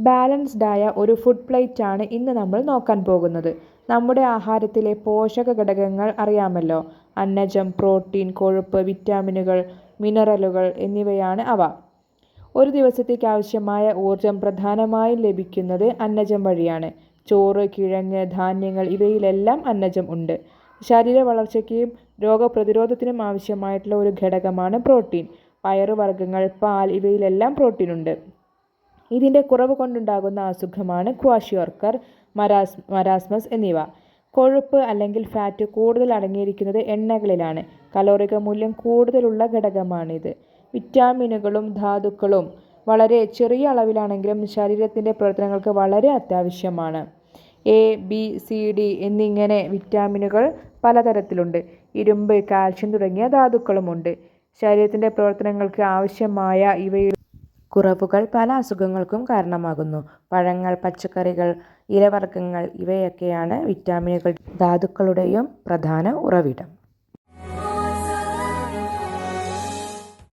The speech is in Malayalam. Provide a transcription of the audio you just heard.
ബാലൻസ്ഡ് ആയ ഒരു ഫുഡ് പ്ലേറ്റ് ആണ് ഇന്ന് നമ്മൾ നോക്കാൻ പോകുന്നത്. നമ്മുടെ ആഹാരത്തിലെ പോഷക ഘടകങ്ങൾ അറിയാമല്ലോ. അന്നജം പ്രോട്ടീൻ കൊഴുപ്പ് വിറ്റാമിനുകൾ മിനറലുകൾ എന്നിവയാണ് അവ. ഒരു ദിവസത്തേക്ക് ആവശ്യമായ ഊർജം പ്രധാനമായും ലഭിക്കുന്നത് അന്നജം വഴിയാണ്. ചോറ് കിഴങ്ങ് ധാന്യങ്ങൾ ഇവയിലെല്ലാം അന്നജം ഉണ്ട്. ശരീര വളർച്ചയ്ക്കും രോഗപ്രതിരോധത്തിനും ആവശ്യമായിട്ടുള്ള ഒരു ഘടകമാണ് പ്രോട്ടീൻ. പയറുവർഗങ്ങൾ പാൽ ഇവയിലെല്ലാം പ്രോട്ടീൻ ഉണ്ട് ഇതിന്റെ കുറവ് കൊണ്ടുണ്ടാകുന്ന അസുഖമാണ് ക്വാഷിയോർക്കർ മരാസ് മരാസ്മസ് എന്നിവ. കൊഴുപ്പ് അല്ലെങ്കിൽ ഫാറ്റ് കൂടുതൽ അടങ്ങിയിരിക്കുന്നത് എണ്ണകളിലാണ്. കലോറിക മൂല്യം കൂടുതലുള്ള ഘടകമാണിത്. വിറ്റാമിനുകളും ധാതുക്കളും വളരെ ചെറിയ അളവിലാണെങ്കിലും ശരീരത്തിന്റെ പ്രവർത്തനങ്ങൾക്ക് വളരെ അത്യാവശ്യമാണ്. എ ബി സി ഡി എന്നിങ്ങനെ വിറ്റാമിനുകൾ പലതരത്തിലുണ്ട്. ഇരുമ്പ് കാൽഷ്യം തുടങ്ങിയ ധാതുക്കളുമുണ്ട്. ശരീരത്തിന്റെ പ്രവർത്തനങ്ങൾക്ക് ആവശ്യമായ ഇവയിൽ കുറവുകൾ പല അസുഖങ്ങൾക്കും കാരണമാകുന്നു. പഴങ്ങൾ പച്ചക്കറികൾ ഇലവർഗങ്ങൾ ഇവയൊക്കെയാണ് വിറ്റാമിനുകൾ ധാതുക്കളുടെയും പ്രധാന ഉറവിടം.